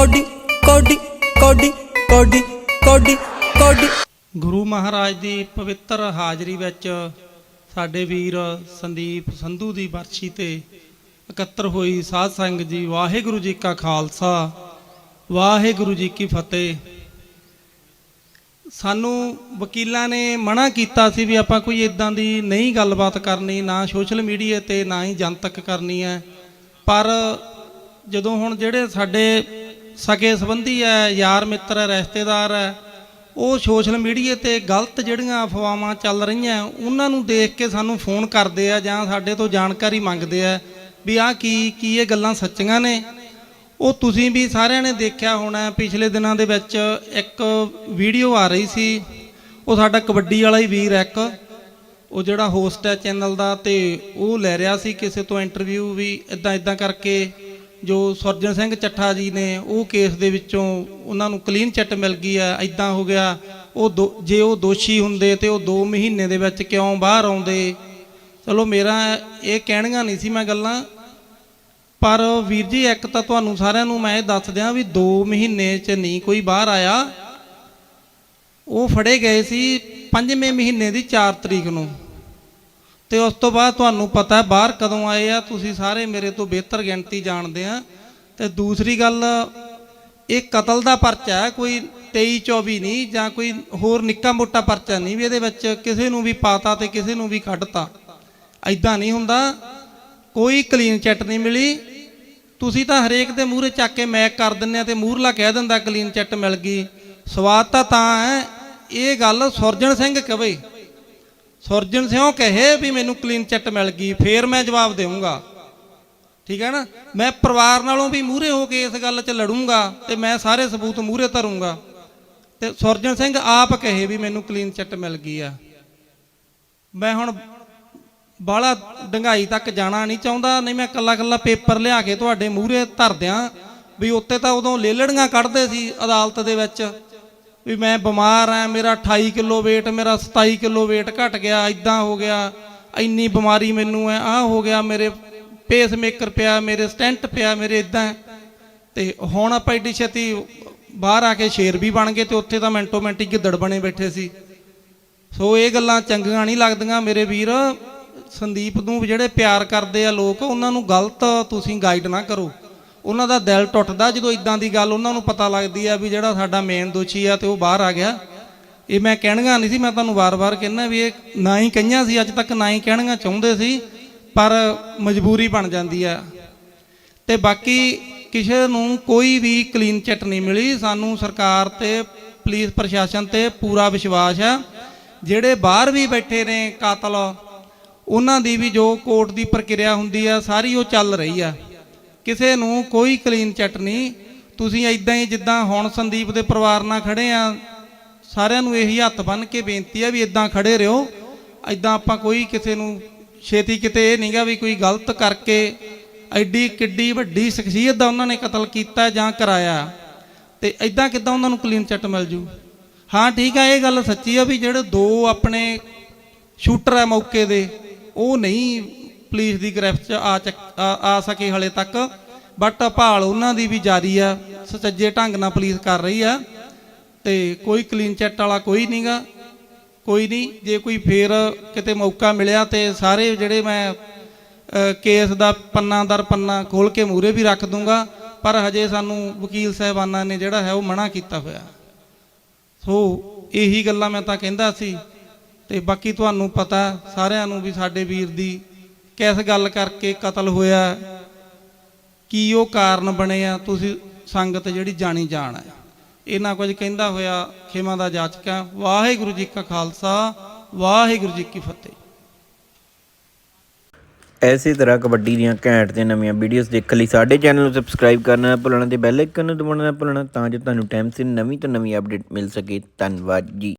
Cody ਕੋਡੀ ਕੋਡੀ ਕੋਡੀ ਕੋਡੀ ਕੋਡੀ। ਗੁਰੂ ਮਹਾਰਾਜ ਦੀ ਪਵਿੱਤਰ ਹਾਜ਼ਰੀ ਵਿੱਚ ਸਾਡੇ ਵੀਰ ਸੰਦੀਪ ਸੰਧੂ ਦੀ ਬਰਸ਼ੀ ਤੇ ਇਕੱਤਰ ਹੋਈ ਸਾਧ ਸੰਗਤ ਜੀ, ਵਾਹਿਗੁਰੂ ਜੀ ਕਾ ਖਾਲਸਾ, ਵਾਹਿਗੁਰੂ ਜੀ ਕੀ ਫਤਿਹ। ਸਾਨੂੰ ਵਕੀਲਾਂ ਨੇ ਮਨਾ ਕੀਤਾ ਸੀ ਵੀ ਆਪਾਂ ਕੋਈ ਇਦਾਂ ਦੀ ਨਹੀਂ ਗੱਲਬਾਤ ਕਰਨੀ, ਨਾ ਸੋਸ਼ਲ ਮੀਡੀਆ ਤੇ ਨਾ ਹੀ ਜਨਤਕ ਕਰਨੀ ਹੈ। ਪਰ ਜਦੋਂ ਹੁਣ ਜਿਹੜੇ ਸਾਡੇ ਸਕੇ ਸੰਬੰਧੀ ਹੈ ਯਾਰ ਮਿੱਤਰ ਹੈ ਰਿਸ਼ਤੇਦਾਰ ਹੈ ਉਹ ਸੋਸ਼ਲ ਮੀਡੀਆ ਤੇ ਗਲਤ ਜਿਹੜੀਆਂ ਅਫਵਾਹਾਂ ਚੱਲ ਰਹੀਆਂ, ਉਹਨਾਂ ਨੂੰ ਦੇਖ ਕੇ ਸਾਨੂੰ ਫੋਨ ਕਰਦੇ ਆ ਜਾਂ ਸਾਡੇ ਤੋਂ ਜਾਣਕਾਰੀ ਮੰਗਦੇ ਆ ਵੀ ਆਹ ਕੀ ਕੀ ਇਹ ਗੱਲਾਂ ਸੱਚੀਆਂ ਨੇ। ਉਹ ਤੁਸੀਂ ਵੀ ਸਾਰਿਆਂ ਨੇ ਦੇਖਿਆ ਹੋਣਾ, ਪਿਛਲੇ ਦਿਨਾਂ ਦੇ ਵਿੱਚ ਇੱਕ ਵੀਡੀਓ ਆ ਰਹੀ ਸੀ। ਉਹ ਸਾਡਾ ਕਬੱਡੀ ਵਾਲਾ ਹੀ ਵੀਰ ਇੱਕ। ਉਹ ਜਿਹੜਾ ਹੋਸਟ ਹੈ ਚੈਨਲ ਦਾ ਤੇ ਉਹ ਲੈ ਰਿਹਾ ਸੀ ਕਿਸੇ ਤੋਂ ਇੰਟਰਵਿਊ ਵੀ ਇਦਾਂ ਇਦਾਂ ਕਰਕੇ। ਜੋ ਸੁਰਜਨ ਸਿੰਘ ਚੱਠਾ ਜੀ ਨੇ ਉਹ ਕੇਸ ਦੇ ਵਿੱਚੋਂ ਉਹਨਾਂ ਨੂੰ ਕਲੀਨ ਚਿੱਟ ਮਿਲ ਗਈ ਆ ਇਦਾਂ ਹੋ ਗਿਆ। ਉਹ ਦੋ- ਜੇ ਉਹ ਦੋਸ਼ੀ ਹੁੰਦੇ ਤੇ ਉਹ 2 ਮਹੀਨੇ ਦੇ ਵਿੱਚ ਕਿਉਂ ਬਾਹਰ ਆਉਂਦੇ? ਚਲੋ ਮੇਰਾ ਇਹ ਕਹਿਣੀਆਂ ਨਹੀਂ ਸੀ ਮੈਂ ਗੱਲਾਂ, ਪਰ ਵੀਰ ਜੀ ਇੱਕ ਤਾਂ ਤੁਹਾਨੂੰ ਸਾਰਿਆਂ ਨੂੰ ਮੈਂ ਇਹ ਦੱਸ ਦਿਆਂ ਵੀ 2 ਮਹੀਨੇ ਚ ਨਹੀਂ ਕੋਈ ਬਾਹਰ ਆਇਆ। ਉਹ ਫੜੇ ਗਏ ਸੀ 5ਵੇਂ ਮਹੀਨੇ ਦੀ 4 ਤਰੀਕ ਨੂੰ। ਤੇ ਉਸ ਤੋਂ ਬਾਅਦ ਤੁਹਾਨੂੰ ਪਤਾ ਹੈ ਬਾਹਰ ਕਦੋਂ ਆਏ ਆ, ਤੁਸੀਂ ਸਾਰੇ ਮੇਰੇ ਤੋਂ ਬਿਹਤਰ ਗਿਣਤੀ ਜਾਣਦੇ ਆ। ਤੇ ਦੂਸਰੀ ਗੱਲ, ਇਹ ਕਤਲ ਦਾ ਪਰਚਾ ਹੈ, ਕੋਈ 23 24 ਨਹੀਂ ਜਾਂ ਕੋਈ ਹੋਰ ਨਿੱਕਾ ਮੋਟਾ ਪਰਚਾ ਨਹੀਂ ਵੀ ਇਹਦੇ ਵਿੱਚ ਕਿਸੇ ਨੂੰ ਵੀ ਪਾਤਾ ਤੇ ਕਿਸੇ ਨੂੰ ਵੀ ਕੱਢਤਾ। ਐਦਾਂ ਨਹੀਂ ਹੁੰਦਾ, ਕੋਈ ਕਲੀਨ ਚਿੱਟ ਨਹੀਂ ਮਿਲੀ। ਤੁਸੀਂ ਤਾਂ ਹਰੇਕ ਦੇ ਮੂਹਰੇ ਚੱਕ ਕੇ ਮੈਕ ਕਰ ਦਿੰਦੇ ਆ ਤੇ ਮੂਹਰਲਾ ਕਹਿ ਦਿੰਦਾ ਕਲੀਨ ਚਿੱਟ ਮਿਲ ਗਈ। ਸਵਾਦ ਤਾਂ ਤਾਂ ਹੈ, ਇਹ ਗੱਲ ਸੁਰਜਣ ਸਿੰਘ ਕਵੇ। ਸੁਰਜਨ ਸਿੰਘ ਕਹੇ ਵੀ ਮੈਨੂੰ ਕਲੀਨ ਚਿੱਟ ਮਿਲ ਗਈ, ਫੇਰ ਮੈਂ ਜਵਾਬ ਦੇਵਾਂਗਾ ਠੀਕ ਹੈ ਨਾ? ਮੈਂ ਪਰਿਵਾਰ ਨਾਲੋਂ ਵੀ ਮੂਹਰੇ ਹੋ ਕੇ ਇਸ ਗੱਲ 'ਚ ਲੜੂੰਗਾ ਤੇ ਮੈਂ ਸਾਰੇ ਸਬੂਤ ਮੂਹਰੇ ਧਰੂੰਗਾ। ਤੇ ਸੁਰਜਨ ਸਿੰਘ ਆਪ ਕਹੇ ਵੀ ਮੈਨੂੰ ਕਲੀਨ ਚਿੱਟ ਮਿਲ ਗਈ ਆ। ਮੈਂ ਹੁਣ ਬਾਹਲਾ ਡੰਗਾਈ ਤੱਕ ਜਾਣਾ ਨਹੀਂ ਚਾਹੁੰਦਾ, ਨਹੀਂ ਮੈਂ ਕੱਲਾ ਕੱਲਾ ਪੇਪਰ ਲਿਆ ਕੇ ਤੁਹਾਡੇ ਮੂਹਰੇ ਧਰ ਦਿਆਂ ਵੀ ਉੱਤੇ ਤਾਂ ਉਦੋਂ ਲੇਲੜੀਆਂ ਕੱਢਦੇ ਸੀ ਅਦਾਲਤ ਦੇ ਵਿੱਚ। ਵੀ ਮੈਂ ਬਿਮਾਰ ਆ, ਮੇਰਾ 28 ਕਿਲੋ weight, ਮੇਰਾ 27 ਕਿਲੋ weight ਘਟ ਗਿਆ ਇਦਾਂ ਹੋ ਗਿਆ, ਇੰਨੀ ਬਿਮਾਰੀ ਮੈਨੂੰ ਹੈ ਆਹ ਹੋ ਗਿਆ, ਮੇਰੇ ਪੇਸ ਮੇਕਰ ਪਿਆ, ਮੇਰੇ ਸਟੈਂਟ ਪਿਆ, ਮੇਰੇ ਇਦਾਂ ਤੇ ਹੁਣ ਆਪਾਂ ਏਡੀ ਛੇਤੀ ਬਾਹਰ ਆ ਕੇ ਸ਼ੇਰ ਵੀ ਬਣ ਗਏ ਤੇ ਉੱਥੇ ਤਾਂ ਮਿੰਟੋ ਮਿੰਟ ਹੀ ਗਿੱਦੜ ਬਣੇ ਬੈਠੇ ਸੀ। ਸੋ ਇਹ ਗੱਲਾਂ ਚੰਗੀਆਂ ਨਹੀਂ ਲੱਗਦੀਆਂ, ਮੇਰੇ ਵੀਰ। ਸੰਦੀਪ ਨੂੰ ਜਿਹੜੇ ਪਿਆਰ ਕਰਦੇ ਆ ਲੋਕ, ਉਹਨਾਂ ਨੂੰ ਗਲਤ ਤੁਸੀਂ ਗਾਈਡ ਨਾ ਕਰੋ। ਉਹਨਾਂ ਦਾ ਦਿਲ ਟੁੱਟਦਾ ਜਦੋਂ ਇਦਾਂ ਦੀ ਗੱਲ ਉਹਨਾਂ ਨੂੰ ਪਤਾ ਲੱਗਦੀ ਆ ਵੀ ਜਿਹੜਾ ਸਾਡਾ ਮੇਨ ਦੋਸ਼ੀ ਆ ਤੇ ਉਹ ਬਾਹਰ ਆ ਗਿਆ। ਇਹ ਮੈਂ ਕਹਿਣਗਾ ਨਹੀਂ ਸੀ, ਮੈਂ ਤੁਹਾਨੂੰ ਵਾਰ-ਵਾਰ ਕਹਿੰਦਾ ਵੀ ਇਹ ਨਾ ਹੀ ਕਹੀਆਂ ਸੀ, ਅੱਜ ਤੱਕ ਨਾ ਹੀ ਕਹਿਣੀਆਂ ਚਾਹੁੰਦੇ ਸੀ, ਪਰ ਮਜਬੂਰੀ ਬਣ ਜਾਂਦੀ ਆ। ਤੇ ਬਾਕੀ ਕਿਸੇ ਨੂੰ ਕੋਈ ਵੀ ਕਲੀਨ ਚਿੱਟ ਨਹੀਂ ਮਿਲੀ, ਸਾਨੂੰ ਸਰਕਾਰ ਤੇ ਪੁਲਿਸ ਪ੍ਰਸ਼ਾਸਨ ਤੇ ਪੂਰਾ ਵਿਸ਼ਵਾਸ ਆ। ਜਿਹੜੇ ਬਾਹਰ ਵੀ ਬੈਠੇ ਨੇ ਕਾਤਲ, ਉਹਨਾਂ ਦੀ ਵੀ ਜੋ ਕੋਰਟ ਦੀ ਪ੍ਰਕਿਰਿਆ ਹੁੰਦੀ ਆ, ਸਾਰੀ ਉਹ ਚੱਲ ਰਹੀ ਆ। ਕਿਸੇ ਨੂੰ ਕੋਈ ਕਲੀਨ ਚਿੱਟ ਨਹੀਂ। ਤੁਸੀਂ ਐਦਾਂ ਹੀ ਜਿੱਦਾਂ ਹੁਣ ਸੰਦੀਪ ਦੇ ਪਰਿਵਾਰ ਨਾਲ ਖੜੇ ਆ, ਸਾਰਿਆਂ ਨੂੰ ਇਹੀ ਹੱਥ ਬੰਨ ਕੇ ਬੇਨਤੀ ਆ ਵੀ ਇਦਾਂ ਖੜੇ ਰਹੋ। ਐਦਾਂ ਆਪਾਂ ਕੋਈ ਕਿਸੇ ਨੂੰ ਛੇਤੀ ਕਿਤੇ ਇਹ ਨਹੀਂਗਾ ਵੀ ਕੋਈ ਗਲਤ ਕਰਕੇ ਐਡੀ ਕਿੱਡੀ ਵੱਡੀ ਸ਼ਖਸੀਅਤ ਦਾ ਉਹਨਾਂ ਨੇ ਕਤਲ ਕੀਤਾ ਜਾਂ ਕਰਾਇਆ। ਤੇ ਐਦਾਂ ਕਿਦਾਂ ਉਹਨਾਂ ਨੂੰ ਕਲੀਨ ਚਿੱਟ ਮਿਲ ਜੂ? ਹਾਂ, ਠੀਕ ਆ, ਇਹ ਗੱਲ ਸੱਚੀ ਆ ਵੀ ਜਿਹੜੇ ਦੋ ਆਪਣੇ ਸ਼ੂਟਰ ਆ ਮੌਕੇ ਦੇ, ਉਹ ਨਹੀਂ ਪੁਲਿਸ ਦੀ ਗ੍ਰਿਫਤ 'ਚ ਆ ਚੱਕ- ਆ ਸਕੇ ਹਲੇ ਤੱਕ। ਬਟ ਭਾਲ ਉਹਨਾਂ ਦੀ ਵੀ ਜਾਰੀ ਆ, ਸੁਚੱਜੇ ਢੰਗ ਨਾਲ ਪੁਲਿਸ ਕਰ ਰਹੀ ਆ। ਤੇ ਕੋਈ ਕਲੀਨ ਚਿੱਟ ਵਾਲਾ ਕੋਈ ਨਹੀਂਗਾ ਕੋਈ ਨਹੀਂ ਜੇ ਕੋਈ ਫੇਰ ਕਿਤੇ ਮੌਕਾ ਮਿਲਿਆ ਤੇ ਸਾਰੇ ਜਿਹੜੇ ਮੈਂ ਕੇਸ ਦਾ ਪੰਨਾ ਦਰ ਪੰਨਾ ਖੋਲ ਕੇ ਮੂਰੇ ਵੀ ਰੱਖ ਦੂੰਗਾ। ਪਰ ਹਜੇ ਸਾਨੂੰ ਵਕੀਲ ਸਾਹਿਬਾਨਾਂ ਨੇ ਜਿਹੜਾ ਹੈ ਉਹ ਮਨਾ ਕੀਤਾ ਹੋਇਆ। ਸੋ ਇਹੀ ਗੱਲਾਂ ਮੈਂ ਤਾਂ ਕਹਿੰਦਾ ਸੀ। ਤੇ ਬਾਕੀ ਤੁਹਾਨੂੰ ਪਤਾ, ਸਾਰਿਆਂ ਨੂੰ ਵੀ ਸਾਡੇ ਵੀਰ ਦੀ ਕਿਸ ਗੱਲ ਕਰਕੇ ਕਤਲ ਹੋਇਆ? ਕੀ ਉਹ ਕਾਰਨ ਬਣੇ ਆ? ਤੁਸੀਂ ਸੰਗਤ ਜਿਹੜੀ ਜਾਣੀ ਜਾਣ ਹੈ ਇਹਨਾਂ ਕੁਝ ਕਹਿੰਦਾ ਹੋਇਆ, ਖੇਮਾ ਦਾ ਜਾਚਕਾ ਵਾਹਿਗੁਰੂ ਜੀ ਕਾ ਖਾਲਸਾ, ਵਾਹਿਗੁਰੂ ਜੀ ਕੀ ਫਤਿਹ। ਐਸੀ ਤਰ੍ਹਾਂ ਕਬੱਡੀ ਦੀਆਂ ਘੈਂਟ ਤੇ ਨਵੀਆਂ ਵੀਡੀਓਜ਼ ਦੇਖਣ ਲਈ ਸਾਡੇ ਚੈਨਲ ਨੂੰ ਸਬਸਕ੍ਰਾਈਬ ਕਰਨਾ ਨਾ ਭੁੱਲਣਾ ਤੇ ਬੈਲ ਆਈਕਨ ਨੂੰ ਦਬਾਉਣਾ ਨਾ ਭੁੱਲਣਾ ਤਾਂ ਜੋ ਤੁਹਾਨੂੰ ਟਾਈਮ ਸਿਰ ਨਵੀਂ ਤੋਂ ਨਵੀਂ ਅਪਡੇਟ ਮਿਲ ਸਕੇ। ਧੰਨਵਾਦ ਜੀ।